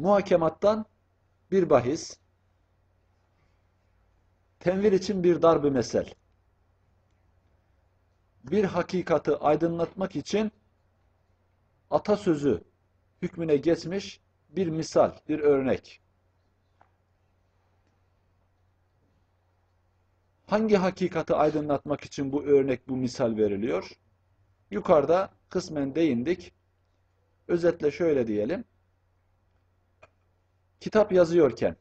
muhakemattan bir bahis, tenvir için bir darb-ı mesel, bir hakikati aydınlatmak için atasözü hükmüne geçmiş bir misal, bir örnek. Hangi hakikati aydınlatmak için bu örnek, bu misal veriliyor? Yukarıda kısmen değindik. Özetle şöyle diyelim. Kitap yazıyorken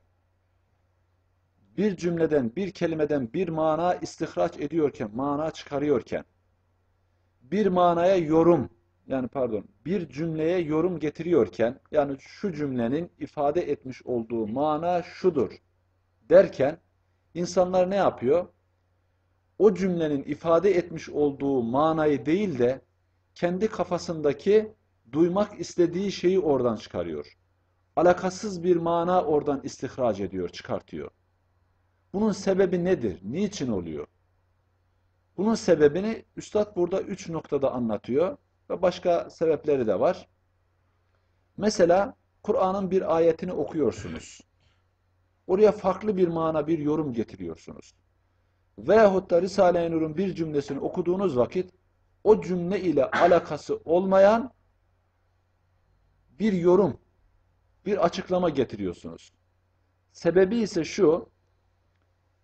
bir cümleden, bir kelimeden bir mana istihraç ediyorken, mana çıkarıyorken bir manaya yorum yani pardon bir cümleye yorum getiriyorken yani şu cümlenin ifade etmiş olduğu mana şudur derken insanlar ne yapıyor? O cümlenin ifade etmiş olduğu manayı değil de kendi kafasındaki duymak istediği şeyi oradan çıkarıyor. Alakasız bir mana oradan istihraç ediyor, çıkartıyor. Bunun sebebi nedir? Niçin oluyor? Bunun sebebini Üstad burada üç noktada anlatıyor ve başka sebepleri de var. Mesela Kur'an'ın bir ayetini okuyorsunuz. Oraya farklı bir mana, bir yorum getiriyorsunuz. Veyahut da Risale-i Nur'un bir cümlesini okuduğunuz vakit o cümle ile alakası olmayan bir yorum, bir açıklama getiriyorsunuz. Sebebi ise şu,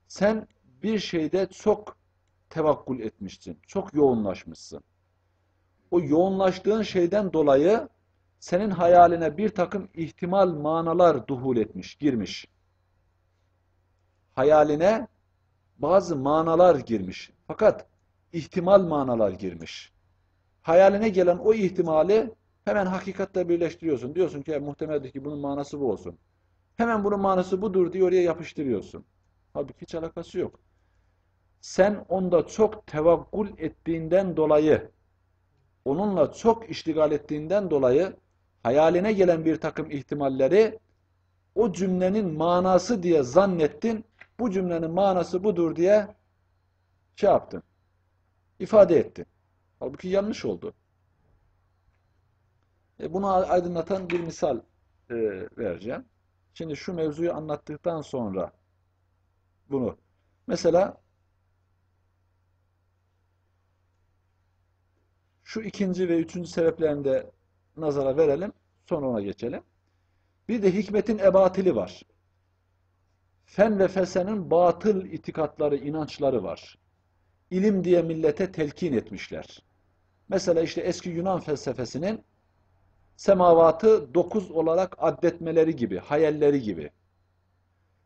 sen bir şeyde çok tevakkul etmişsin, çok yoğunlaşmışsın. O yoğunlaştığın şeyden dolayı senin hayaline bir takım ihtimal manalar duhul etmiş, girmiş. Hayaline bazı manalar girmiş. Fakat ihtimal manalar girmiş. Hayaline gelen o ihtimali hemen hakikatle birleştiriyorsun. Diyorsun ki muhtemeldir ki bunun manası bu olsun. Hemen bunun manası budur diye oraya yapıştırıyorsun. Halbuki hiç alakası yok. Sen onda çok tevakkul ettiğinden dolayı, onunla çok iştigal ettiğinden dolayı hayaline gelen bir takım ihtimalleri o cümlenin manası diye zannettin. Bu cümlenin manası budur diye şey yaptın. ifade ettin. Halbuki yanlış oldu. E bunu aydınlatan bir misal e, vereceğim. Şimdi şu mevzuyu anlattıktan sonra bunu. Mesela şu ikinci ve üçüncü sebeplerini de nazara verelim. Sonra ona geçelim. Bir de hikmetin ebatili var. Fen ve fesenin batıl itikatları, inançları var. İlim diye millete telkin etmişler. Mesela işte eski Yunan felsefesinin semavatı dokuz olarak addetmeleri gibi, hayalleri gibi.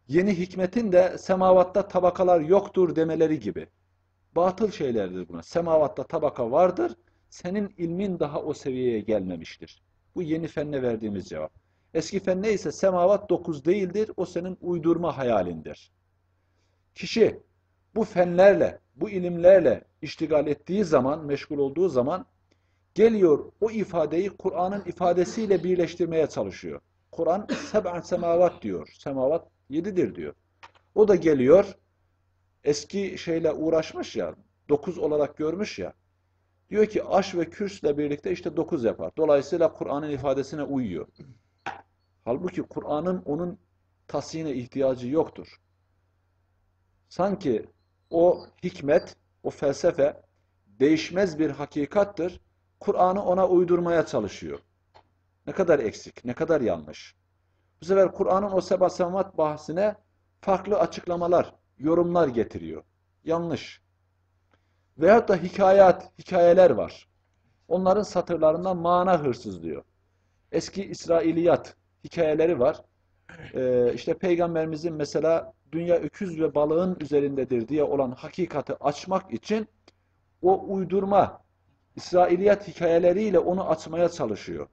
Yeni hikmetin de semavatta tabakalar yoktur demeleri gibi. Batıl şeylerdir buna. Semavatta tabaka vardır, senin ilmin daha o seviyeye gelmemiştir. Bu yeni fenne verdiğimiz cevap. Eski fen neyse semavat dokuz değildir, o senin uydurma hayalindir. Kişi bu fenlerle, bu ilimlerle iştigal ettiği zaman, meşgul olduğu zaman geliyor o ifadeyi Kur'an'ın ifadesiyle birleştirmeye çalışıyor. Kur'an seb'an semavat diyor. Semavat yedidir diyor. O da geliyor eski şeyle uğraşmış ya, dokuz olarak görmüş ya. Diyor ki aş ve kürsle birlikte işte dokuz yapar. Dolayısıyla Kur'an'ın ifadesine uyuyor. Halbuki Kur'an'ın onun tasine ihtiyacı yoktur. Sanki o hikmet, o felsefe değişmez bir hakikattır. Kur'an'ı ona uydurmaya çalışıyor. Ne kadar eksik, ne kadar yanlış. Bu sefer Kur'an'ın o seba semat bahsine farklı açıklamalar, yorumlar getiriyor. Yanlış. Veyahut da hikayat, hikayeler var. Onların satırlarından mana hırsız diyor. Eski İsrailiyat hikayeleri var. Ee, işte Peygamberimizin mesela dünya öküz ve balığın üzerindedir diye olan hakikati açmak için o uydurma İsrailiyat hikayeleriyle onu açmaya çalışıyor.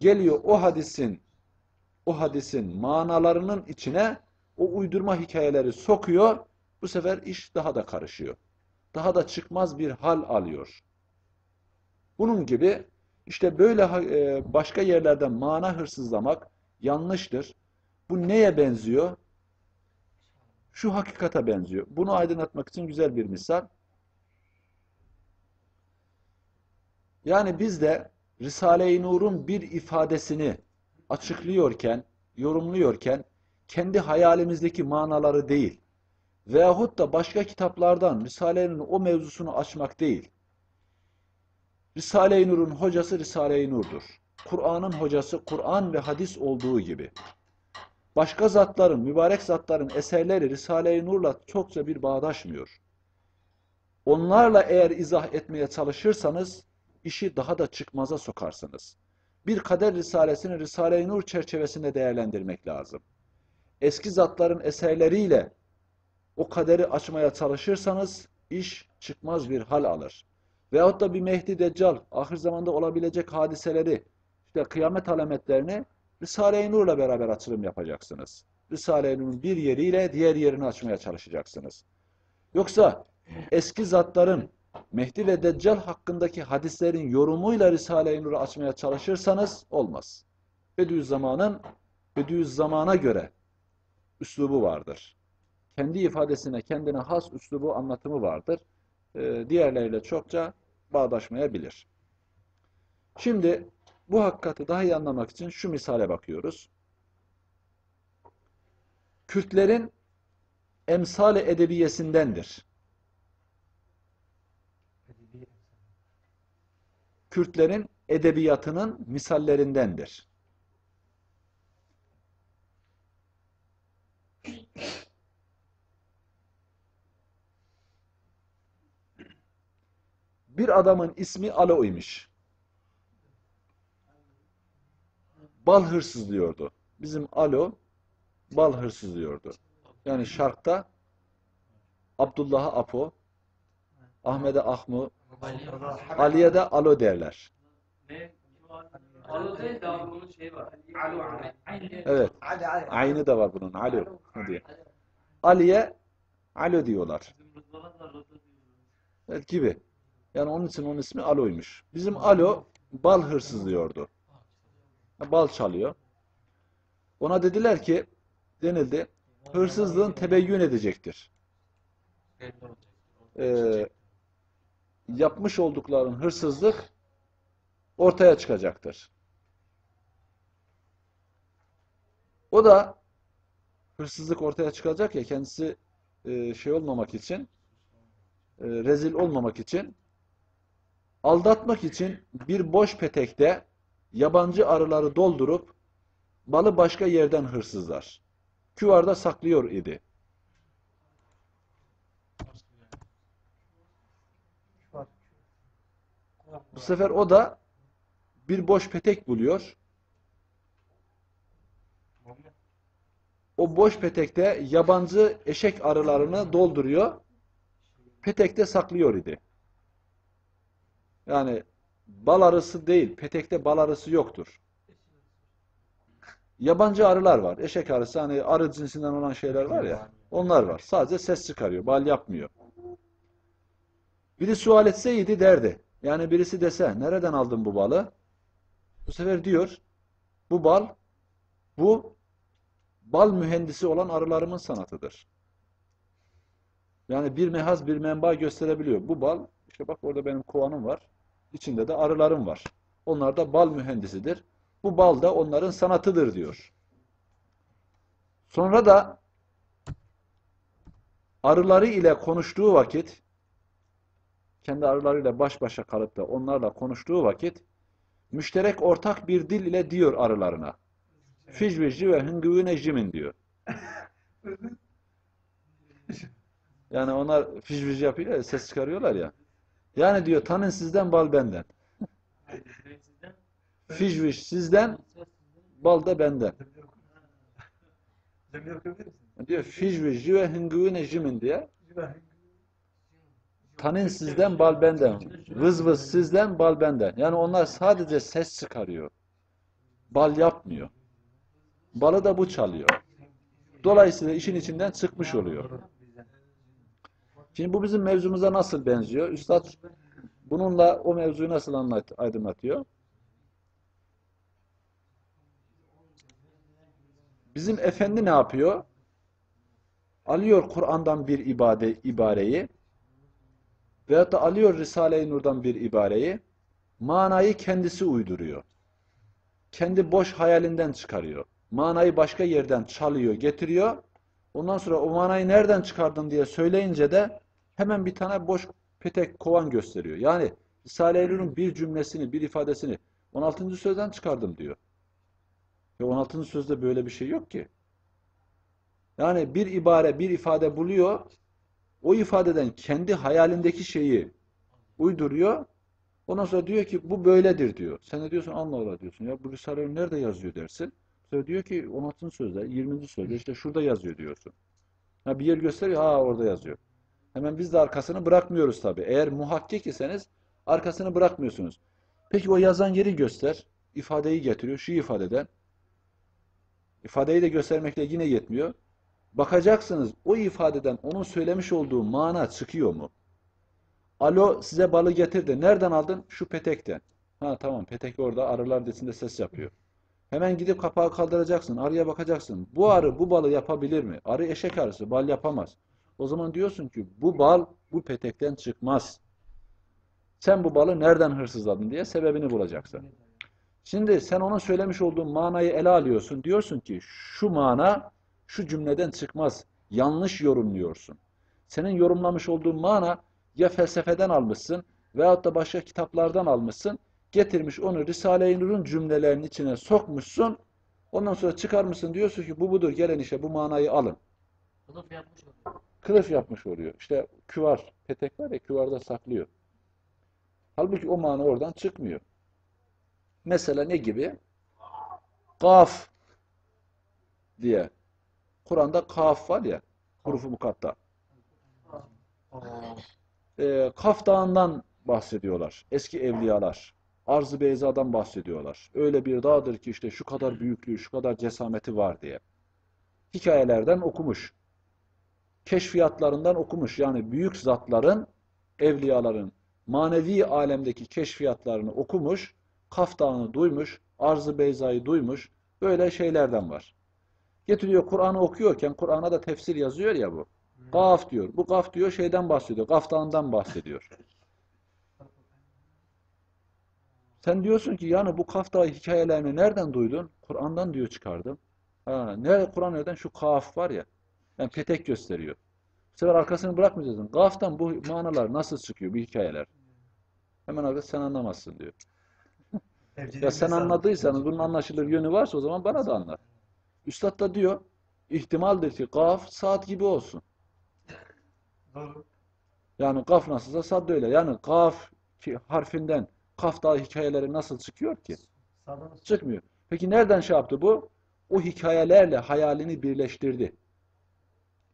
Geliyor o hadisin o hadisin manalarının içine o uydurma hikayeleri sokuyor. Bu sefer iş daha da karışıyor. Daha da çıkmaz bir hal alıyor. Bunun gibi işte böyle e, başka yerlerden mana hırsızlamak yanlıştır. Bu neye benziyor? Şu hakikata benziyor. Bunu aydınlatmak için güzel bir misal. Yani biz de Risale-i Nur'un bir ifadesini açıklıyorken yorumluyorken kendi hayalimizdeki manaları değil veyahut da başka kitaplardan Risale-i o mevzusunu açmak değil. Risale-i Nur'un hocası Risale-i Nur'dur. Kur'an'ın hocası Kur'an ve hadis olduğu gibi. Başka zatların, mübarek zatların eserleri Risale-i Nur'la çokça bir bağdaşmıyor. Onlarla eğer izah etmeye çalışırsanız işi daha da çıkmaza sokarsınız. Bir kader risalesini Risale-i Nur çerçevesinde değerlendirmek lazım. Eski zatların eserleriyle o kaderi açmaya çalışırsanız iş çıkmaz bir hal alır. Veyahut da bir Mehdi Deccal, ahir zamanda olabilecek hadiseleri, işte kıyamet alametlerini Risale-i Nur'la beraber açılım yapacaksınız. Risale-i Nur'un bir yeriyle diğer yerini açmaya çalışacaksınız. Yoksa eski zatların Mehdi ve Deccal hakkındaki hadislerin yorumuyla Risale-i Nur'u açmaya çalışırsanız olmaz. Bediüzzaman'ın Bediüzzaman'a göre üslubu vardır. Kendi ifadesine, kendine has üslubu, anlatımı vardır. Ee, diğerleriyle çokça bağdaşmayabilir. Şimdi bu hakikati daha iyi anlamak için şu misale bakıyoruz. Kürtlerin emsal-i edebiyesindendir. Kürtlerin edebiyatının misallerindendir. Bir adamın ismi Alo'ymuş. Bal hırsızlıyordu. Bizim Alo bal hırsızlıyordu. Yani şarkta Abdullah'a Apo, Ahmet'e Ahmu, Ali'ye de Alo derler. Ne? Alo değil de bunun şeyi var. Alo. Evet. Aynı da var bunun. Alo diye. Ali'ye Alo diyorlar. Evet, gibi. Yani onun için onun ismi Alo'ymuş. Bizim Alo bal hırsızlıyordu. Bal çalıyor. Ona dediler ki denildi hırsızlığın tebeyyün edecektir. Ee, yapmış oldukların hırsızlık ortaya çıkacaktır. O da hırsızlık ortaya çıkacak ya kendisi e, şey olmamak için e, rezil olmamak için aldatmak için bir boş petekte yabancı arıları doldurup balı başka yerden hırsızlar. Küvarda saklıyor idi. Bu sefer o da bir boş petek buluyor. O boş petekte yabancı eşek arılarını dolduruyor. Petekte saklıyor idi. Yani bal arısı değil, petekte bal arısı yoktur. Yabancı arılar var. Eşek arısı hani arı cinsinden olan şeyler var ya. Onlar var. Sadece ses çıkarıyor. Bal yapmıyor. Biri sual etseydi derdi. Yani birisi dese nereden aldın bu balı? Bu sefer diyor bu bal bu bal mühendisi olan arılarımın sanatıdır. Yani bir mehaz bir menba gösterebiliyor. Bu bal işte bak orada benim kovanım var. İçinde de arılarım var. Onlar da bal mühendisidir. Bu bal da onların sanatıdır diyor. Sonra da arıları ile konuştuğu vakit kendi arılarıyla baş başa kalıp da onlarla konuştuğu vakit müşterek ortak bir dil ile diyor arılarına. Ficvici ve hüngüvüne jimin diyor. Yani onlar ficvici yapıyor ya, ses çıkarıyorlar ya. Yani diyor tanın sizden bal benden. Ficviş sizden, bal da benden. Diyor ficvici ve hüngüvüne jimin diye. Tanin sizden, bal benden. Vız vız sizden, bal benden. Yani onlar sadece ses çıkarıyor. Bal yapmıyor. Balı da bu çalıyor. Dolayısıyla işin içinden çıkmış oluyor. Şimdi bu bizim mevzumuza nasıl benziyor? Üstad bununla o mevzuyu nasıl anlat, aydınlatıyor? Bizim efendi ne yapıyor? Alıyor Kur'an'dan bir ibade, ibareyi veyahut da alıyor Risale-i Nur'dan bir ibareyi manayı kendisi uyduruyor. Kendi boş hayalinden çıkarıyor. manayı başka yerden çalıyor, getiriyor. Ondan sonra o manayı nereden çıkardın diye söyleyince de hemen bir tane boş petek kovan gösteriyor. Yani Risale-i Nur'un bir cümlesini, bir ifadesini 16. sözden çıkardım diyor. Ve 16. sözde böyle bir şey yok ki. Yani bir ibare, bir ifade buluyor. O ifadeden kendi hayalindeki şeyi uyduruyor. Ondan sonra diyor ki bu böyledir diyor. Sen de diyorsun Allah Allah diyorsun. Ya bu Risale-i nerede yazıyor dersin. Sonra diyor ki 16. sözde, 20. sözde işte şurada yazıyor diyorsun. Ha bir yer gösteriyor, ha orada yazıyor. Hemen biz de arkasını bırakmıyoruz tabii. Eğer muhakkik iseniz arkasını bırakmıyorsunuz. Peki o yazan yeri göster. ifadeyi getiriyor. Şu ifadeden. İfadeyi de göstermekle yine yetmiyor. Bakacaksınız o ifadeden onun söylemiş olduğu mana çıkıyor mu? Alo size balı getirdi. Nereden aldın? Şu petekten. Ha tamam petek orada arılar desinde ses yapıyor. Hemen gidip kapağı kaldıracaksın. Arıya bakacaksın. Bu arı bu balı yapabilir mi? Arı eşek arısı. Bal yapamaz. O zaman diyorsun ki bu bal bu petekten çıkmaz. Sen bu balı nereden hırsızladın diye sebebini bulacaksın. Şimdi sen onun söylemiş olduğu manayı ele alıyorsun. Diyorsun ki şu mana şu cümleden çıkmaz. Yanlış yorumluyorsun. Senin yorumlamış olduğun mana ya felsefeden almışsın veyahut da başka kitaplardan almışsın. Getirmiş onu Risale-i Nur'un cümlelerinin içine sokmuşsun. Ondan sonra çıkarmışsın diyorsun ki bu budur gelin işe bu manayı alın. Kılıf yapmış oluyor. Kılıf yapmış oluyor. İşte küvar, petek var ya küvarda saklıyor. Halbuki o mana oradan çıkmıyor. Mesela ne gibi? Kaf diye. Kur'an'da kaf var ya, hurufu mukatta. Ee, Kaf Dağı'ndan bahsediyorlar. Eski evliyalar. Arz-ı Beyza'dan bahsediyorlar. Öyle bir dağdır ki işte şu kadar büyüklüğü, şu kadar cesameti var diye. Hikayelerden okumuş. Keşfiyatlarından okumuş. Yani büyük zatların, evliyaların manevi alemdeki keşfiyatlarını okumuş. Kaf Dağı'nı duymuş. Arz-ı Beyza'yı duymuş. Böyle şeylerden var. Getiriyor Kur'an'ı okuyorken Kur'an'a da tefsir yazıyor ya bu. Gaf diyor. Bu gaf diyor şeyden bahsediyor. Gaf Dağı'ndan bahsediyor. Sen diyorsun ki yani bu Kaf Dağı hikayelerini nereden duydun? Kur'an'dan diyor çıkardım. Ha, nerede Kur'an nereden? Şu kaf var ya. Yani petek gösteriyor. Bu sefer arkasını bırakmayacaksın. Gaf'tan bu manalar nasıl çıkıyor bu hikayeler? Hemen arkası sen anlamazsın diyor. Ya sen anladıysanız bunun anlaşılır yönü varsa o zaman bana da anlat. Üstad da diyor ihtimaldir ki gaf saat gibi olsun. Yani gaf nasılsa sad da öyle. Yani gaf ki harfinden kaf dağı hikayeleri nasıl çıkıyor ki? Çıkmıyor. Peki nereden şey yaptı bu? O hikayelerle hayalini birleştirdi.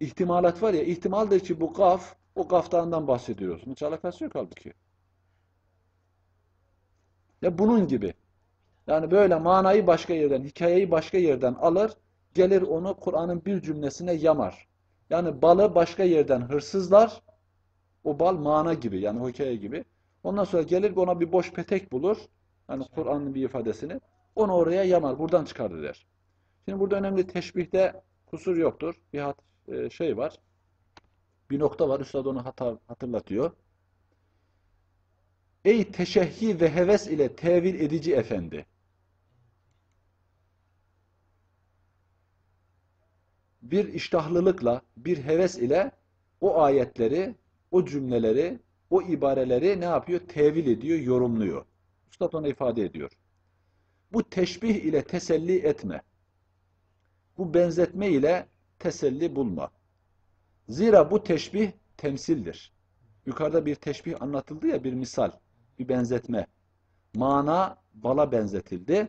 İhtimalat var ya, ihtimaldir ki bu gaf, o gaftandan bahsediyorsun. Hiç alakası yok halbuki. Ya bunun gibi. Yani böyle manayı başka yerden, hikayeyi başka yerden alır, gelir onu Kur'an'ın bir cümlesine yamar. Yani balı başka yerden hırsızlar, o bal mana gibi, yani hikaye gibi. Ondan sonra gelir ona bir boş petek bulur, yani Kur'an'ın bir ifadesini, onu oraya yamar, buradan çıkarır der. Şimdi burada önemli teşbihte kusur yoktur. Bir hat, e, şey var, bir nokta var, Üstad onu hata, hatırlatıyor. Ey teşehhi ve heves ile tevil edici efendi! Bir iştahlılıkla, bir heves ile o ayetleri, o cümleleri, o ibareleri ne yapıyor? Tevil ediyor, yorumluyor. Üstad onu ifade ediyor. Bu teşbih ile teselli etme. Bu benzetme ile teselli bulma. Zira bu teşbih temsildir. Yukarıda bir teşbih anlatıldı ya bir misal, bir benzetme. Mana bala benzetildi.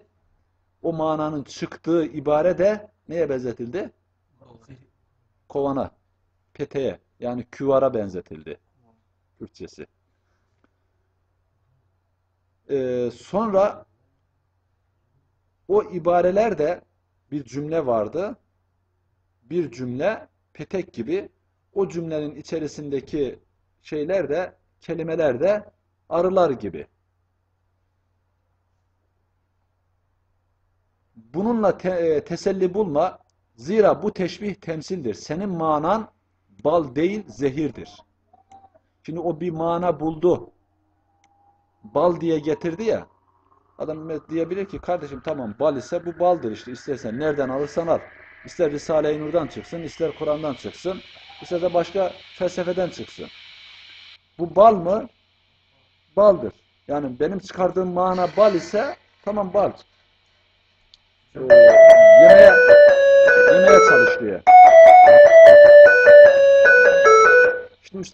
O mananın çıktığı ibare de neye benzetildi? Kovana, peteğe yani küvara benzetildi. Türkçesi. Ee, sonra o ibareler de bir cümle vardı. Bir cümle petek gibi o cümlenin içerisindeki şeyler de kelimeler de arılar gibi. Bununla te e, teselli bulma. Zira bu teşbih temsildir. Senin manan bal değil zehirdir. Şimdi o bir mana buldu. Bal diye getirdi ya. Adam diyebilir ki kardeşim tamam bal ise bu baldır işte istersen nereden alırsan al. İster Risale-i Nur'dan çıksın, ister Kur'an'dan çıksın, ister de başka felsefeden çıksın. Bu bal mı? Baldır. Yani benim çıkardığım mana bal ise tamam bal. Ee,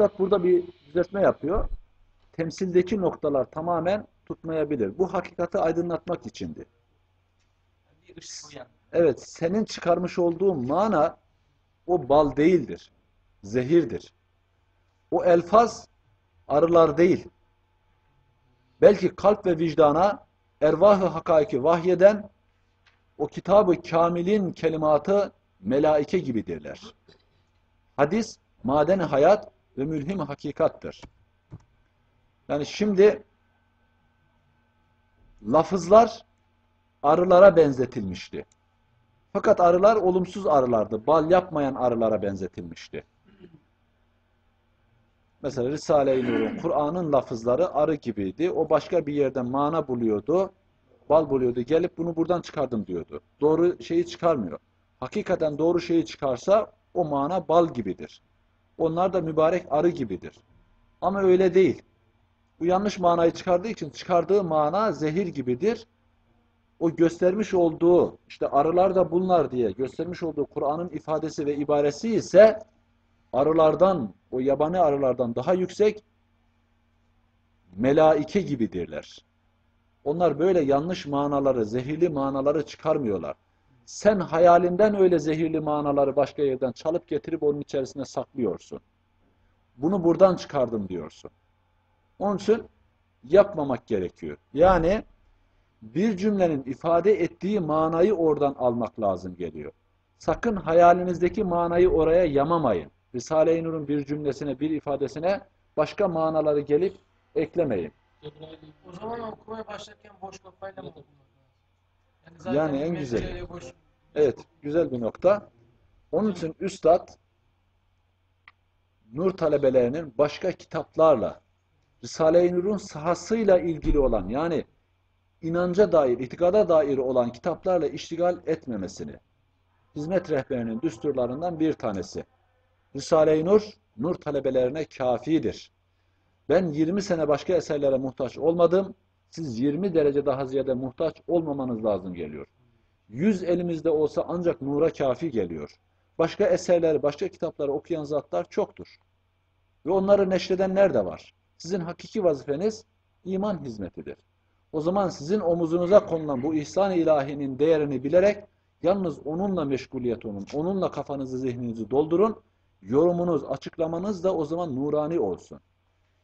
Üstad burada bir düzeltme yapıyor. Temsildeki noktalar tamamen tutmayabilir. Bu hakikati aydınlatmak içindi. Evet, senin çıkarmış olduğun mana o bal değildir. Zehirdir. O elfaz arılar değil. Belki kalp ve vicdana ervah-ı hakaiki vahyeden o kitabı kamilin kelimatı melaike gibidirler. Hadis, maden hayat ve mülhim hakikattır. Yani şimdi lafızlar arılara benzetilmişti. Fakat arılar olumsuz arılardı. Bal yapmayan arılara benzetilmişti. Mesela Risale-i Nur'un, Kur'an'ın lafızları arı gibiydi. O başka bir yerden mana buluyordu. Bal buluyordu. Gelip bunu buradan çıkardım diyordu. Doğru şeyi çıkarmıyor. Hakikaten doğru şeyi çıkarsa o mana bal gibidir. Onlar da mübarek arı gibidir. Ama öyle değil. Bu yanlış manayı çıkardığı için çıkardığı mana zehir gibidir o göstermiş olduğu işte arılar da bunlar diye göstermiş olduğu Kur'an'ın ifadesi ve ibaresi ise arılardan, o yabani arılardan daha yüksek melaike gibidirler. Onlar böyle yanlış manaları, zehirli manaları çıkarmıyorlar. Sen hayalinden öyle zehirli manaları başka yerden çalıp getirip onun içerisine saklıyorsun. Bunu buradan çıkardım diyorsun. Onun için yapmamak gerekiyor. Yani bir cümlenin ifade ettiği manayı oradan almak lazım geliyor. Sakın hayalinizdeki manayı oraya yamamayın. Risale-i Nur'un bir cümlesine, bir ifadesine başka manaları gelip eklemeyin. O zaman okumaya başlarken boş kafayla mı okumak lazım? Yani en. Boş, Evet, güzel bir nokta. Onun için Üstad Nur talebelerinin başka kitaplarla Risale-i Nur'un sahasıyla ilgili olan yani inanca dair, itikada dair olan kitaplarla iştigal etmemesini hizmet rehberinin düsturlarından bir tanesi. Risale-i Nur, Nur talebelerine kafidir. Ben 20 sene başka eserlere muhtaç olmadım. Siz 20 derece daha ziyade muhtaç olmamanız lazım geliyor. 100 elimizde olsa ancak nura kafi geliyor. Başka eserleri, başka kitapları okuyan zatlar çoktur. Ve onları neşredenler de var. Sizin hakiki vazifeniz iman hizmetidir. O zaman sizin omuzunuza konulan bu ihsan-ı ilahinin değerini bilerek yalnız onunla meşguliyet olun. Onunla kafanızı, zihninizi doldurun. Yorumunuz, açıklamanız da o zaman nurani olsun.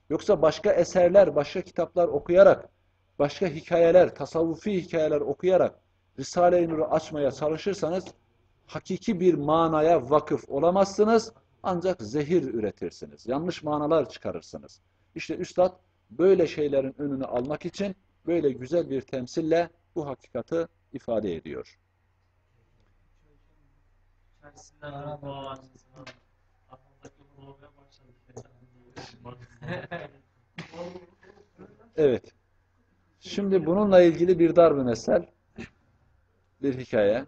Yoksa başka eserler, başka kitaplar okuyarak, başka hikayeler, tasavvufi hikayeler okuyarak Risale-i Nur'u açmaya çalışırsanız hakiki bir manaya vakıf olamazsınız. Ancak zehir üretirsiniz. Yanlış manalar çıkarırsınız. İşte Üstad böyle şeylerin önünü almak için böyle güzel bir temsille bu hakikati ifade ediyor. Evet. Şimdi bununla ilgili bir darb mesel, bir hikaye.